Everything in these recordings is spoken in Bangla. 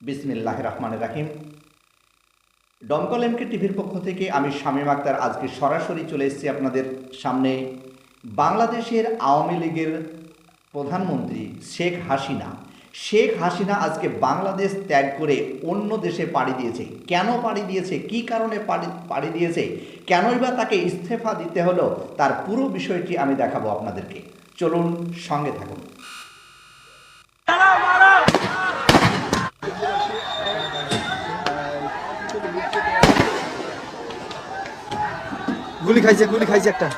বিসমিল্লাহ রহমান রাহিম। ডমকল এমকে টিভির পক্ষ থেকে আমি শামীম আক্তার আজকে সরাসরি চলে এসেছি আপনাদের সামনে। বাংলাদেশের আওয়ামী লীগের প্রধানমন্ত্রী শেখ হাসিনা। শেখ হাসিনা আজকে বাংলাদেশ ত্যাগ করে অন্য দেশে পাড়ি দিয়েছে। কেন পাড়ি দিয়েছে? কি কারণে পাড়ি পাড়ি দিয়েছে? কেনই বা তাকে ইস্তফা দিতে হলো? তার পুরো বিষয়টি আমি দেখাবো আপনাদেরকে। চলুন সঙ্গে থাকুন। গুলি খাইছে গুলি খাইছে একটা।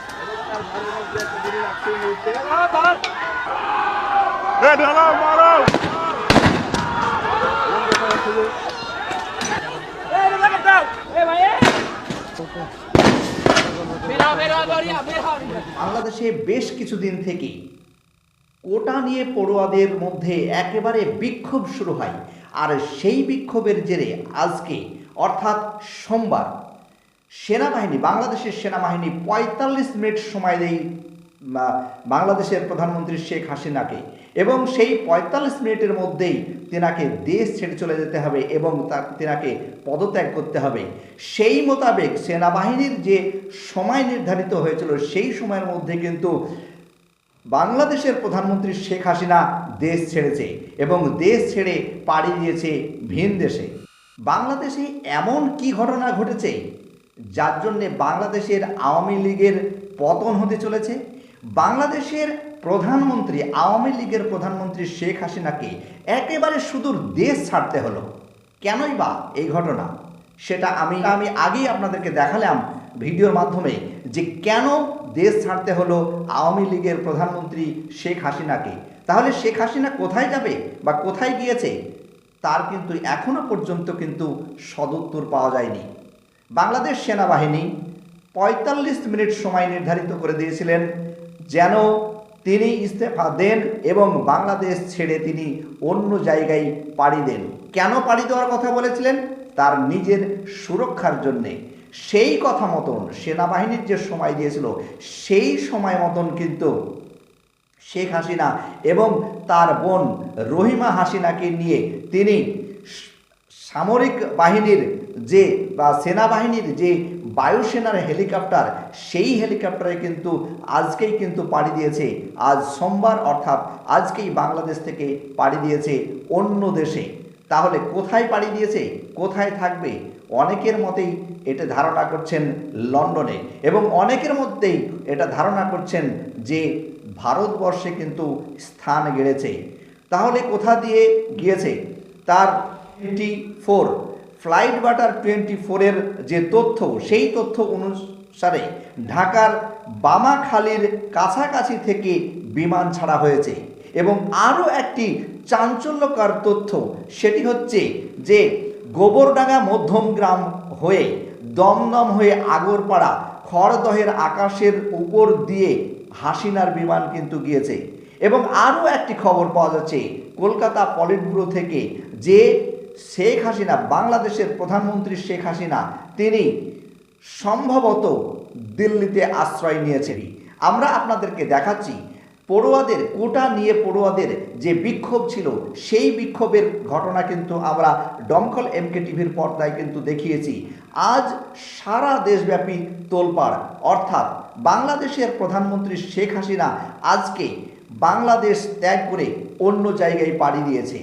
বাংলাদেশে বেশ কিছুদিন থেকেই কোটা নিয়ে পড়ুয়াদের মধ্যে একেবারে বিক্ষোভ শুরু হয়। আর সেই বিক্ষোভের জেরে আজকে, অর্থাৎ সোমবার সেনাবাহিনী, বাংলাদেশের সেনাবাহিনী পঁয়তাল্লিশ মিনিট সময় দেয় বাংলাদেশের প্রধানমন্ত্রী শেখ হাসিনাকে। এবং সেই পঁয়তাল্লিশ মিনিটের মধ্যেই তেনাকে দেশ ছেড়ে চলে যেতে হবে এবং তার, তেনাকে পদত্যাগ করতে হবে। সেই মোতাবেক সেনাবাহিনীর যে সময় নির্ধারিত হয়েছিল, সেই সময়ের মধ্যে কিন্তু বাংলাদেশের প্রধানমন্ত্রী শেখ হাসিনা দেশ ছেড়েছে এবং দেশ ছেড়ে পাড়ি দিয়েছে ভিন দেশে। বাংলাদেশে এমন কি ঘটনা ঘটেছে? যার জন্যে বাংলাদেশের আওয়ামী লীগের পতন হতে চলেছে। বাংলাদেশের প্রধানমন্ত্রী, আওয়ামী লীগের প্রধানমন্ত্রী শেখ হাসিনাকে একেবারে সুদূর দেশ ছাড়তে হলো। কেনই বা এই ঘটনা? সেটা আমি আমি আগেই আপনাদেরকে দেখালাম ভিডিওর মাধ্যমে যে কেন দেশ ছাড়তে হলো আওয়ামী লীগের প্রধানমন্ত্রী শেখ হাসিনাকে। তাহলে শেখ হাসিনা কোথায় যাবে বা কোথায় গিয়েছে, তার কিন্তু এখনও পর্যন্ত কিন্তু সদুত্তর পাওয়া যায়নি। বাংলাদেশ সেনাবাহিনী পঁয়তাল্লিশ মিনিট সময় নির্ধারিত করে দিয়েছিলেন, যেন তিনি ইস্তফা দেন এবং বাংলাদেশ ছেড়ে তিনি অন্য জায়গায় পাড়ি দেন। কেন পাড়ি দেওয়ার কথা বলেছিলেন? তার নিজের সুরক্ষার জন্যে। সেই কথা মতন সেনাবাহিনীর যে সময় দিয়েছিল, সেই সময় মতন কিন্তু শেখ হাসিনা এবং তার বোন রহিমা হাসিনাকে নিয়ে তিনি সামরিক বাহিনীর যে বা সেনাবাহিনীর যে বায়ুসেনার হেলিকপ্টার, সেই হেলিকপ্টারে কিন্তু আজকেই কিন্তু পাড়ি দিয়েছে। আজ সোমবার অর্থাৎ আজকেই বাংলাদেশ থেকে পাড়ি দিয়েছে অন্য দেশে। তাহলে কোথায় পাড়ি দিয়েছে? কোথায় থাকবে? অনেকের মতেই এটা ধারণা করছেন লন্ডনে এবং অনেকের মধ্যেই এটা ধারণা করছেন যে ভারতবর্ষে কিন্তু স্থান গেড়েছে। তাহলে কোথা দিয়ে গিয়েছে? তার twenty four, flight radar twenty ফোরের যে তথ্য, সেই তথ্য অনুসারে ঢাকার বামাখালীর কাছাকাছি থেকে বিমান ছাড়া হয়েছে। এবং আরও একটি চাঞ্চল্যকর তথ্য, সেটি হচ্ছে যে গোবরডাঙ্গা মধ্যম গ্রাম হয়ে দমদম হয়ে আগরপাড়া, খড়দহের আকাশের উপর দিয়ে হাসিনার বিমান কিন্তু গিয়েছে। এবং আরও একটি খবর পাওয়া যাচ্ছে, কলকাতা পলিট ব্যুরো থেকে যে শেখ হাসিনা, বাংলাদেশের প্রধানমন্ত্রী শেখ হাসিনা, তিনি সম্ভবত দিল্লিতে আশ্রয় নিয়েছেন আমরা আপনাদেরকে দেখাচ্ছি, পড়ুয়াদের, কোটা নিয়ে পড়ুয়াদের যে বিক্ষোভ ছিল, সেই বিক্ষোভের ঘটনা কিন্তু আমরা ডমকল এমকে টিভির পর্দায় কিন্তু দেখিয়েছি। আজ সারা দেশব্যাপী তোলপাড়, অর্থাৎ বাংলাদেশের প্রধানমন্ত্রী শেখ হাসিনা আজকে বাংলাদেশ ত্যাগ করে অন্য জায়গায় পাড়ি দিয়েছে।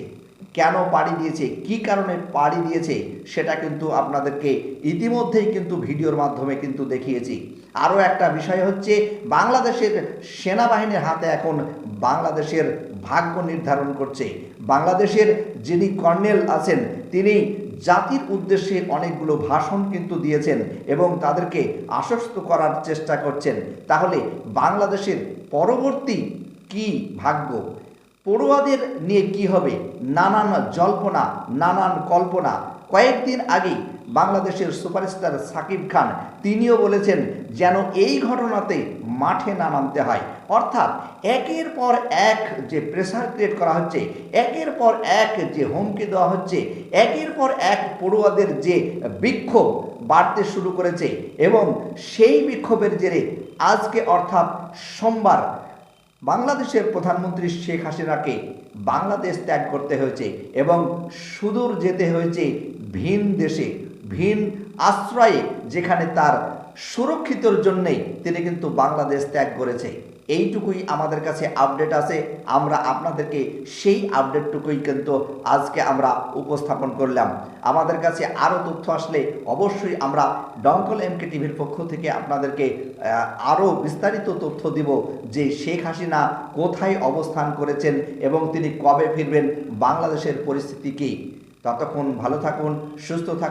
কেন পাড়ি দিয়েছে? কি কারণে পাড়ি দিয়েছে? সেটা কিন্তু আপনাদেরকে ইতিমধ্যেই কিন্তু ভিডিওর মাধ্যমে কিন্তু দেখিয়েছি। আরও একটা বিষয় হচ্ছে, বাংলাদেশের সেনাবাহিনীর হাতে এখন বাংলাদেশের ভাগ্য নির্ধারণ করছে। বাংলাদেশের যিনি কর্নেল আছেন, তিনি জাতির উদ্দেশ্যে অনেকগুলো ভাষণ কিন্তু দিয়েছেন এবং তাদেরকে আশ্বস্ত করার চেষ্টা করছেন। তাহলে বাংলাদেশের পরবর্তী কি ভাগ্য? পড়ুয়াদের নিয়ে কি হবে? নানান জল্পনা, নানান কল্পনা। কয়েকদিন আগেই বাংলাদেশের সুপারস্টার সাকিব খান তিনিও বলেছেন যেন এই ঘটনাতে মাঠে না নামতে হয়। অর্থাৎ একের পর এক যে প্রেসার ক্রিয়েট করা হচ্ছে, একের পর এক যে হুমকি দেওয়া হচ্ছে, একের পর এক পড়ুয়াদের যে বিক্ষোভ বাড়তে শুরু করেছে এবং সেই বিক্ষোভের জেরে আজকে অর্থাৎ সোমবার বাংলাদেশের প্রধানমন্ত্রী শেখ হাসিনাকে বাংলাদেশ ত্যাগ করতে হয়েছে এবং সুদূর যেতে হয়েছে ভিন দেশে, ভিন আশ্রয়ে, যেখানে তার সুরক্ষিতর জন্যেই তিনি কিন্তু বাংলাদেশ ত্যাগ করেছে। এইটুকুই আমাদের কাছে আপডেট আছে। আমরা আপনাদেরকে সেই আপডেটটুকুই কিন্তু আজকে আমরা উপস্থাপন করলাম। আমাদের কাছে আরও তথ্য আসলে অবশ্যই আমরা ডঙ্কল এমকে টিভির পক্ষ থেকে আপনাদেরকে আরও বিস্তারিত তথ্য দিব যে শেখ হাসিনা কোথায় অবস্থান করেছেন এবং তিনি কবে ফিরবেন, বাংলাদেশের পরিস্থিতি কী। ততক্ষণ ভালো থাকুন, সুস্থ থাকুন।